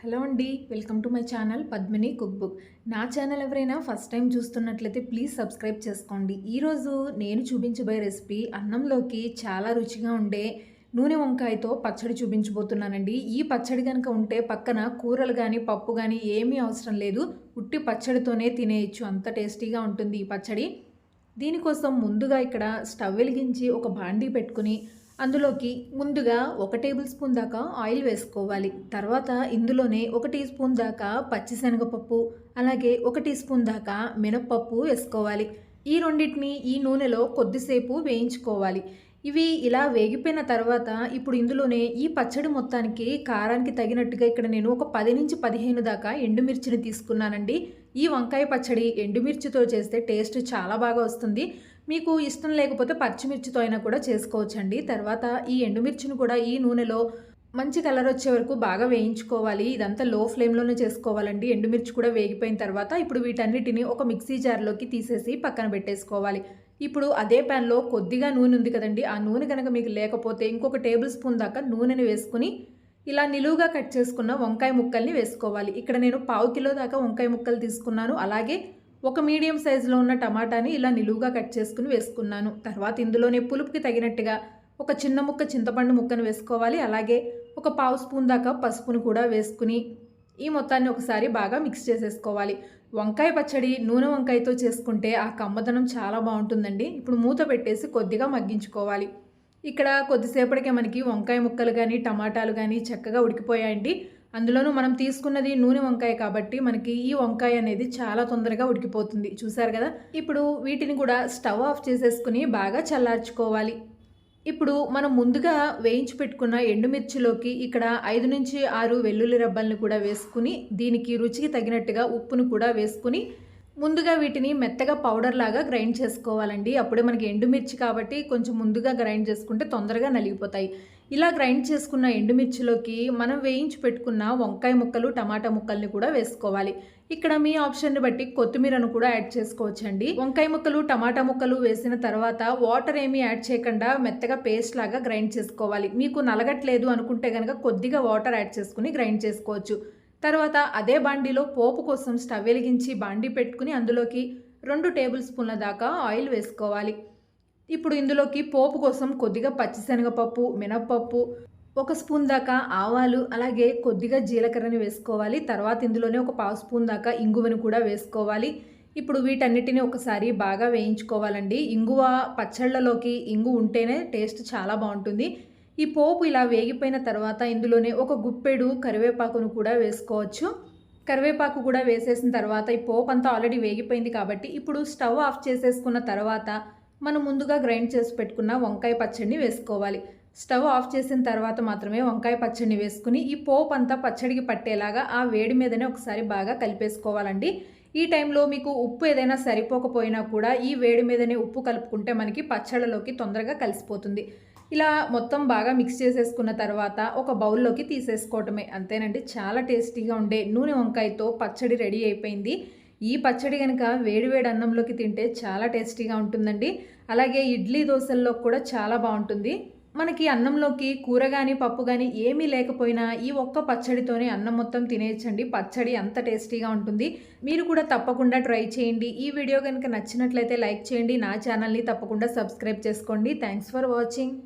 Hello అండి welcome to my channel Padmini cook book. నా channel ఎవరైనా ఫస్ట్ టైం చూస్తున్నట్లయితే ప్లీజ్ సబ్స్క్రైబ్ చేసుకోండి. ఈరోజు నేను చూపించబోయే రెసిపీ అన్నంలోకి చాలా రుచిగా ఉండే నూనె వంకాయతో పచ్చడి చూపించబోతున్నానండి. ఈ పచ్చడి కనుక ఉంటే పక్కన కూరలు కానీ పప్పు కానీ ఏమీ అవసరం లేదు. ఉట్టి పచ్చడితోనే తినేయచ్చు. అంత టేస్టీగా ఉంటుంది ఈ పచ్చడి. దీనికోసం ముందుగా ఇక్కడ స్టవ్ వెలిగించి ఒక బాండీ పెట్టుకుని అందులోకి ముందుగా ఒక టేబుల్ స్పూన్ దాకా ఆయిల్ వేసుకోవాలి. తర్వాత ఇందులోనే ఒక టీ స్పూన్ దాకా పచ్చిశనగపప్పు అలాగే ఒక టీ స్పూన్ దాకా మినప్పప్పు వేసుకోవాలి. ఈ రెండింటిని ఈ నూనెలో కొద్దిసేపు వేయించుకోవాలి. ఇవి ఇలా వేగిపోయిన తర్వాత ఇప్పుడు ఇందులోనే ఈ పచ్చడి మొత్తానికి కారానికి తగినట్టుగా ఇక్కడ నేను ఒక పది నుంచి పదిహేను దాకా ఎండుమిర్చిని తీసుకున్నానండి. ఈ వంకాయ పచ్చడి ఎండుమిర్చితో చేస్తే టేస్ట్ చాలా బాగా వస్తుంది. మీకు ఇష్టం లేకపోతే పచ్చిమిర్చితో అయినా కూడా చేసుకోవచ్చండి. తర్వాత ఈ ఎండుమిర్చిని కూడా ఈ నూనెలో మంచి కలర్ వచ్చే వరకు బాగా వేయించుకోవాలి. ఇదంతా లో ఫ్లేమ్లోనే చేసుకోవాలండి. ఎండుమిర్చి కూడా వేగిపోయిన తర్వాత ఇప్పుడు వీటన్నిటిని ఒక మిక్సీ జార్లోకి తీసేసి పక్కన పెట్టేసుకోవాలి. ఇప్పుడు అదే ప్యాన్లో కొద్దిగా నూనె ఉంది కదండి. ఆ నూనె కనుక మీకు లేకపోతే ఇంకొక టేబుల్ స్పూన్ దాకా నూనెని వేసుకుని ఇలా నిలువుగా కట్ చేసుకున్న వంకాయ ముక్కల్ని వేసుకోవాలి. ఇక్కడ నేను పావు కిలో దాకా వంకాయ ముక్కలు తీసుకున్నాను. అలాగే ఒక మీడియం సైజులో ఉన్న టమాటాని ఇలా నిలువుగా కట్ చేసుకుని వేసుకున్నాను. తర్వాత ఇందులోనే పులుపుకి తగినట్టుగా ఒక చిన్న ముక్క చింతపండు ముక్కను వేసుకోవాలి. అలాగే ఒక పావు స్పూన్ దాకా పసుపును కూడా వేసుకుని ఈ మొత్తాన్ని ఒకసారి బాగా మిక్స్ చేసేసుకోవాలి. వంకాయ పచ్చడి నూనె వంకాయతో చేసుకుంటే ఆ కమ్మదనం చాలా బాగుంటుందండి. ఇప్పుడు మూత పెట్టేసి కొద్దిగా మగ్గించుకోవాలి. ఇక్కడ కొద్దిసేపటికే మనకి వంకాయ ముక్కలు కానీ టమాటాలు కానీ చక్కగా ఉడికిపోయాయండి. అందులోనూ మనం తీసుకున్నది నూనె వంకాయ కాబట్టి మనకి ఈ వంకాయ అనేది చాలా తొందరగా ఉడికిపోతుంది. చూసారు కదా? ఇప్పుడు వీటిని కూడా స్టవ్ ఆఫ్ చేసేసుకుని బాగా చల్లార్చుకోవాలి. ఇప్పుడు మనం ముందుగా వేయించి పెట్టుకున్న ఎండుమిర్చిలోకి ఇక్కడ ఐదు నుంచి ఆరు వెల్లుల్లి రబ్బల్ని కూడా వేసుకుని దీనికి రుచికి తగినట్టుగా ఉప్పును కూడా వేసుకుని ముందుగా వీటిని మెత్తగా పౌడర్ లాగా గ్రైండ్ చేసుకోవాలండి. అప్పుడే మనకి ఎండుమిర్చి కాబట్టి కొంచెం ముందుగా గ్రైండ్ చేసుకుంటే తొందరగా నలిగిపోతాయి. ఇలా గ్రైండ్ చేసుకున్న ఎండుమిర్చిలోకి మనం వేయించి పెట్టుకున్న వంకాయ ముక్కలు టమాటా ముక్కల్ని కూడా వేసుకోవాలి. ఇక్కడ మీ ఆప్షన్ని బట్టి కొత్తిమీరను కూడా యాడ్ చేసుకోవచ్చండి. వంకాయ ముక్కలు టమాటా ముక్కలు వేసిన తర్వాత వాటర్ ఏమీ యాడ్ చేయకుండా మెత్తగా పేస్ట్ లాగా గ్రైండ్ చేసుకోవాలి. మీకు నలగట్లేదు అనుకుంటే కనుక కొద్దిగా వాటర్ యాడ్ చేసుకుని గ్రైండ్ చేసుకోవచ్చు. తర్వాత అదే బాండీలో పోపు కోసం స్టవ్ వెలిగించి బాండీ పెట్టుకుని అందులోకి రెండు టేబుల్ స్పూన్ల దాకా ఆయిల్ వేసుకోవాలి. ఇప్పుడు ఇందులోకి పోపు కోసం కొద్దిగా పచ్చిశనగపప్పు మినప్పప్పు ఒక స్పూన్ దాకా ఆవాలు అలాగే కొద్దిగా జీలకర్రని వేసుకోవాలి. తర్వాత ఇందులోనే ఒక పావు స్పూన్ దాకా ఇంగువను కూడా వేసుకోవాలి. ఇప్పుడు వీటన్నిటిని ఒకసారి బాగా వేయించుకోవాలండి. ఇంగువ పచ్చళ్ళలోకి ఇంగు ఉంటేనే టేస్ట్ చాలా బాగుంటుంది. ఈ పోపు ఇలా వేగిపోయిన తర్వాత ఇందులోనే ఒక గుప్పెడు కరివేపాకును కూడా వేసుకోవచ్చు. కరివేపాకు కూడా వేసేసిన తర్వాత ఈ పోపు అంతా ఆల్రెడీ వేగిపోయింది కాబట్టి ఇప్పుడు స్టవ్ ఆఫ్ చేసేసుకున్న తర్వాత మనం ముందుగా గ్రైండ్ చేసి పెట్టుకున్న వంకాయ పచ్చడిని వేసుకోవాలి. స్టవ్ ఆఫ్ చేసిన తర్వాత మాత్రమే వంకాయ పచ్చడిని వేసుకుని ఈ పోపు అంతా పచ్చడికి పట్టేలాగా ఆ వేడి మీదనే ఒకసారి బాగా కలిపేసుకోవాలండి. ఈ టైంలో మీకు ఉప్పు ఏదైనా సరిపోకపోయినా కూడా ఈ వేడి మీదనే ఉప్పు కలుపుకుంటే మనకి పచ్చళ్ళలోకి తొందరగా కలిసిపోతుంది. ఇలా మొత్తం బాగా మిక్స్ చేసేసుకున్న తర్వాత ఒక బౌల్లోకి తీసేసుకోవటమే. అంతేనండి చాలా టేస్టీగా ఉండే నూనె వంకాయతో పచ్చడి రెడీ అయిపోయింది. ఈ పచ్చడి కనుక వేడివేడి అన్నంలోకి తింటే చాలా టేస్టీగా ఉంటుందండి. అలాగే ఇడ్లీ దోశల్లో కూడా చాలా బాగుంటుంది. మనకి అన్నంలోకి కూర కానీ పప్పు కానీ ఏమీ లేకపోయినా ఈ ఒక్క పచ్చడితోనే అన్నం మొత్తం తినేయచ్చండి. పచ్చడి అంత టేస్టీగా ఉంటుంది. మీరు కూడా తప్పకుండా ట్రై చేయండి. ఈ వీడియో కనుక నచ్చినట్లయితే లైక్ చేయండి. నా ఛానల్ని తప్పకుండా సబ్స్క్రైబ్ చేసుకోండి. Thanks for watching